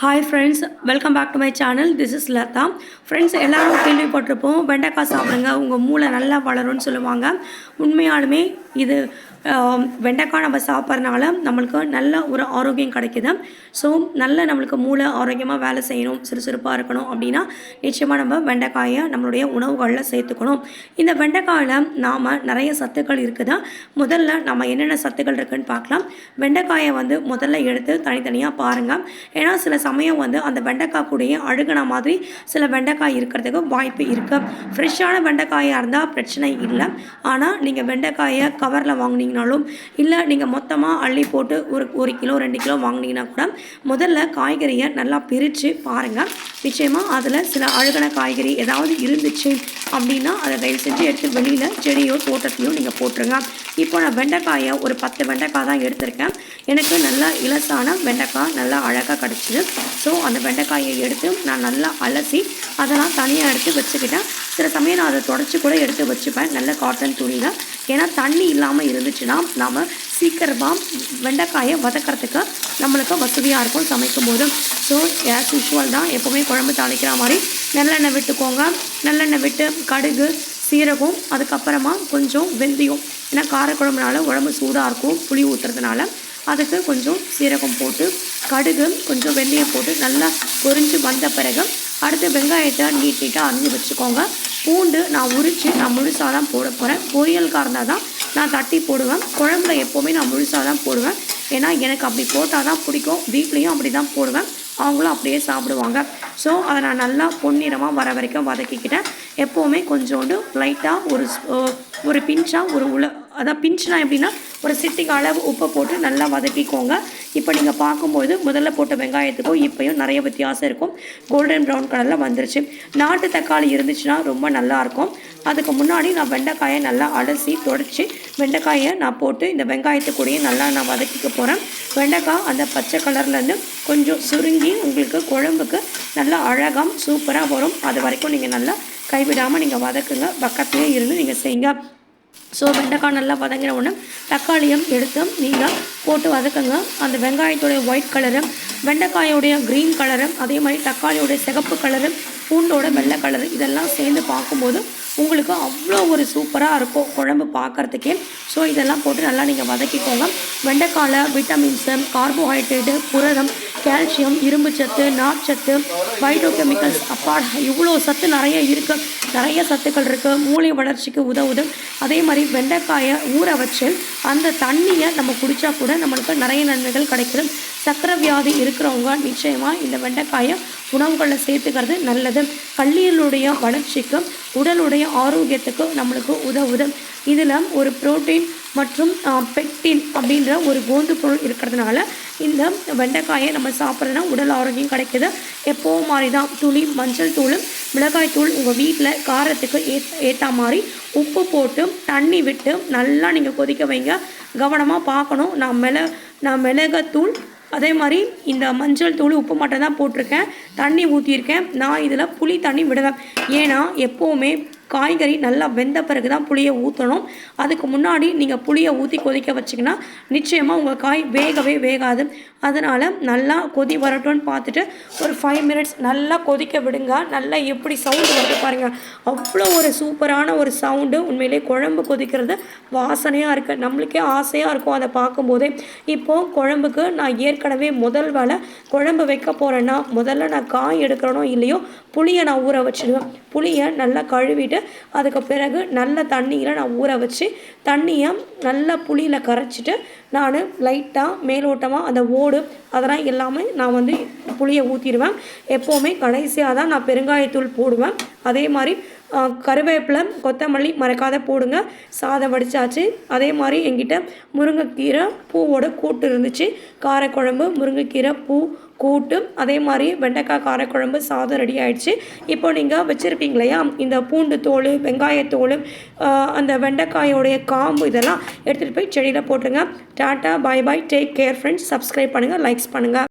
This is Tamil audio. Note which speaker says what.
Speaker 1: Hi friends welcome back to my channel this is Latha friends எல்லாரும் கேள்விப்பட்டிருப்போம். வெண்டைக்காய் சாப்பிடுங்க. உங்கள் மூளை நல்லா வளரும்னு சொல்லுவாங்க. உண்மையாலுமே இது வெண்டைக்காய் நம்ம சாப்பிட்றனால நம்மளுக்கு நல்ல ஒரு ஆரோக்கியம் கிடைக்குது. ஸோ நல்ல நம்மளுக்கு மூளை ஆரோக்கியமாக வேலை செய்யணும் சுறுசுறுப்பாக இருக்கணும் அப்படின்னா நிச்சயமாக நம்ம வெண்டைக்காயை நம்மளுடைய உணவுகளில் சேர்த்துக்கணும். இந்த வெண்டைக்காயில் நாம் நிறைய சத்துக்கள் இருக்குது. முதல்ல நம்ம என்னென்ன சத்துக்கள் இருக்குதுன்னு பார்க்கலாம். வெண்டைக்காயை வந்து முதல்ல எடுத்து தனித்தனியாக பாருங்கள் ஏன்னா சில சமயம் வந்து அந்த வெண்டைக்காய் கூடயே அழுகுன மாதிரி சில வெண்டைக்காய் இருக்கிறதுக்கு வாய்ப்பு இருக்குது ஃப்ரெஷ்ஷான வெண்டைக்காயாக இருந்தால் பிரச்சனை இல்லை. ஆனால் நீங்கள் வெண்டைக்காயை கவரில் வாங்கினீங்கனாலும் இல்லை நீங்கள் மொத்தமாக அள்ளி போட்டு ஒரு ஒரு கிலோ ரெண்டு கிலோ வாங்குனீங்கன்னா கூட முதல்ல காய்கறியை நல்லா பிரித்து பாருங்கள் நிச்சயமாக அதில் சில அழுகின காய்கறி ஏதாவது இருந்துச்சு அப்படின்னா அதை தயவு செஞ்சு எடுத்து வெளியில் செடியோ தோட்டத்தையோ நீங்கள் போட்டுருங்க. இப்போ நான் வெண்டைக்காயை ஒரு பத்து வெண்டைக்காய் தான் எடுத்திருக்கேன். எனக்கு நல்லா இலசான வெண்டைக்காய் நல்லா அழகாக கிடச்சிது. ஸோ அந்த வெண்டைக்காயை எடுத்து நான் நல்லா அலசி அதெல்லாம் தனியாக எடுத்து வச்சுக்கிட்டேன். சில சமயம் நான் அதை தொடச்சி கூட எடுத்து வச்சுப்பேன் நல்ல காட்டன் துணியில். ஏன்னா தண்ணி இல்லாமல் இருந்துச்சுன்னா நாம் சீக்கிரமாக வெண்டைக்காயை வதக்கிறதுக்கு நம்மளுக்கு வசதியாக இருக்கும் சமைக்கும் போது ஸோ ஆஸ் யூஷுவல் தான் எப்போவுமே குழம்பு தாளிக்கிற மாதிரி நல்லெண்ணெய் விட்டுக்கோங்க. நல்லெண்ணெய் விட்டு கடுகு சீரகம் அதுக்கப்புறமா கொஞ்சம் வெந்தயம். ஏன்னா காரக்குழம்புனால உடம்பு சூடாக இருக்கும் புளி ஊற்றுறதுனால அதுக்கு கொஞ்சம் சீரகம் போட்டு கடுகு கொஞ்சம் வெந்தயம் போட்டு நல்லா பொரிஞ்சு வந்த பிறகு அடுத்து வெங்காயத்தை நீட் நீட்டாக அரிஞ்சு வச்சுக்கோங்க. பூண்டு நான் உரித்து நான் முழுசாக தான் போட போகிறேன் பொரியலுக்காக இருந்தால் தான் நான் தட்டி போடுவேன். குழம்புல எப்போவுமே நான் முழுசாக தான் போடுவேன். ஏன்னா எனக்கு அப்படி போட்டால் தான் பிடிக்கும். வீட்லேயும் அப்படி தான் போடுவேன். அவங்களும் அப்படியே சாப்பிடுவாங்க. ஸோ அதை நான் நல்லா பொன்னிறமாக வர வரைக்கும் வதக்கிக்கிட்டேன். எப்போவுமே கொஞ்சோண்டு லைட்டாக ஒரு ஒரு பிஞ்சாக ஒரு உள்ள அதான் பிஞ்சுனா எப்படின்னா ஒரு சிட்டிக்கு அளவு உப்பை போட்டு நல்லா வதக்கிக்கோங்க. இப்போ நீங்கள் பார்க்கும்போது முதல்ல போட்ட வெங்காயத்துக்கும் இப்போயும் நிறைய வித்தியாசம் இருக்கும். கோல்டன் ப்ரௌன் கலரில் வந்துருச்சு. நாட்டு தக்காளி இருந்துச்சுன்னா ரொம்ப நல்லாயிருக்கும் அதுக்கு முன்னாடி நான் வெண்டைக்காயை நல்லா அலசி தொடச்சி வெண்டைக்காயை நான் போட்டு இந்த வெங்காயத்து கூடயே நல்லா நான் வதக்கிக்க போகிறேன் வெண்டைக்காய் அந்த பச்சை கலர்லேருந்து கொஞ்சம் சுருங்கி உங்களுக்கு குழம்புக்கு நல்லா அழகாக சூப்பராக வரும். அது வரைக்கும் நீங்கள் நல்லா கைவிடாமல் நீங்கள் வதக்குங்க. பக்கத்துலேயே இருந்து நீங்கள் செய்யுங்க. ஸோ வெண்டைக்காய் நல்லா வதங்கின உடனே தக்காளியும் எடுத்து நீங்கள் போட்டு வதக்குங்க. அந்த வெங்காயத்துடைய ஒயிட் கலரு வெண்டைக்காயோடைய க்ரீன் கலரு அதே மாதிரி தக்காளியோடைய சிகப்பு கலரு பூண்டோட வெள்ளை கலரு இதெல்லாம் சேர்ந்து பார்க்கும்போது உங்களுக்கு அவ்வளோ ஒரு சூப்பராக இருக்கும் குழம்பு பார்க்கறதுக்கே. ஸோ இதெல்லாம் போட்டு நல்லா நீங்கள் வதக்கிக்கோங்க. வெண்டைக்காயில் விட்டமின்ஸு கார்போஹைட்ரேட்டு புரதம் கால்சியம் இரும்பு சத்து நார்ச்சத்து பைட்டோ கெமிக்கல்ஸ் அப்பா இவ்வளோ சத்து நிறைய இருக்குது நிறைய சத்துக்கள் இருக்குது மூளை வளர்ச்சிக்கு உதவுது அதே மாதிரி வெண்டைக்காயை ஊற வச்சு அந்த தண்ணியை நம்ம குடித்தா கூட நம்மளுக்கு நிறைய நன்மைகள் கிடைக்குது சக்கரை வியாதி இருக்கிறவங்க நிச்சயமாக இந்த வெண்டைக்காயை உணவுகளில் சேர்த்துக்கிறது நல்லது. கல்லீரலுடைய வளர்ச்சிக்கும் உடலுடைய ஆரோக்கியத்துக்கும் நம்மளுக்கு உதவுது. இதில் ஒரு புரோட்டீன் மற்றும் பெக்டின் அப்படின்ற ஒரு கோந்து பொருள் இருக்கிறதுனால இந்த வெண்டைக்காயை நம்ம சாப்பிட்றதுனா உடல் ஆரோக்கியம் கிடைக்கிது. எப்போவும் மாதிரி தான் துளி மஞ்சள் தூள் மிளகாய் தூள் உங்கள் வீட்டில் காரத்துக்கு ஏத் ஏற்ற மாதிரி உப்பு போட்டு தண்ணி விட்டு நல்லா நீங்கள் கொதிக்க வைங்க. கவனமாக பார்க்கணும். நான் மிள நான் மிளகாத்தூள் அதே மாதிரி இந்த மஞ்சள் தூள் உப்பு மட்டும் தான் போட்டிருக்கேன். தண்ணி ஊற்றியிருக்கேன் நான் இதில் புளி தண்ணி விடுவேன். ஏன்னா எப்போவுமே காய்கறி நல்லா வெந்த பிறகு தான் புளியை ஊற்றணும் அதுக்கு முன்னாடி நீங்கள் புளியை ஊற்றி கொதிக்க வச்சிங்கன்னா நிச்சயமாக உங்கள் காய் வேகவே வேகாது. அதனால் நல்லா கொதி வரட்டும்னு பார்த்துட்டு ஒரு ஃபைவ் மினிட்ஸ் நல்லா கொதிக்க விடுங்க. நல்லா எப்படி சவுண்டு வருது பாருங்கள் அவ்வளோ ஒரு சூப்பரான ஒரு சவுண்டு உண்மையிலே குழம்பு கொதிக்கிறது வாசனையாக இருக்குது நம்மளுக்கே ஆசையாக இருக்கும் அதை பார்க்கும்போதே. இப்போது குழம்புக்கு நான் ஏற்கனவே முதல் வேலை குழம்பு வைக்க போகிறேன்னா முதல்ல நான் காய் எடுக்கிறனோ இல்லையோ புளியை நான் ஊற வச்சிடுவேன். புளியை நல்லா கழுவிட்டு அதுக்கு பிறகு நல்ல தண்ணியில் நான் ஊற வச்சு தண்ணியை நல்லா புளியில் கரைச்சிட்டு நான் லைட்டாக மேலோட்டமாக அந்த ஓடு அதெல்லாம் எல்லாமே நான் வந்து புளியை ஊற்றிடுவேன் எப்போவுமே கடைசியாக தான் நான் பெருங்காயத்தூள் போடுவேன். அதே மாதிரி கருவேப்பிலை கொத்தமல்லி மறக்காத போடுங்க. சாதம் வடிச்சாச்சு. அதே மாதிரி என்கிட்ட முருங்கைக்கீரை பூவோட கூட்டு இருந்துச்சு. காரக்குழம்பு முருங்கைக்கீரை பூ கூட்டு. அதே மாதிரி வெண்டைக்காய் காரக்குழம்பு சாதம் ரெடி ஆயிடுச்சு. இப்போ நீங்கள் வச்சுருப்பீங்க இல்லையா? இந்த பூண்டு தோல் வெங்காயத்தோல் அந்த வெண்டைக்காயோடைய காம்பு இதெல்லாம் எடுத்துகிட்டு போய் செடியில் போட்டுருங்க. Tata bye bye take care friends. Subscribe பண்ணுங்கள் லைக்ஸ் பண்ணுங்கள்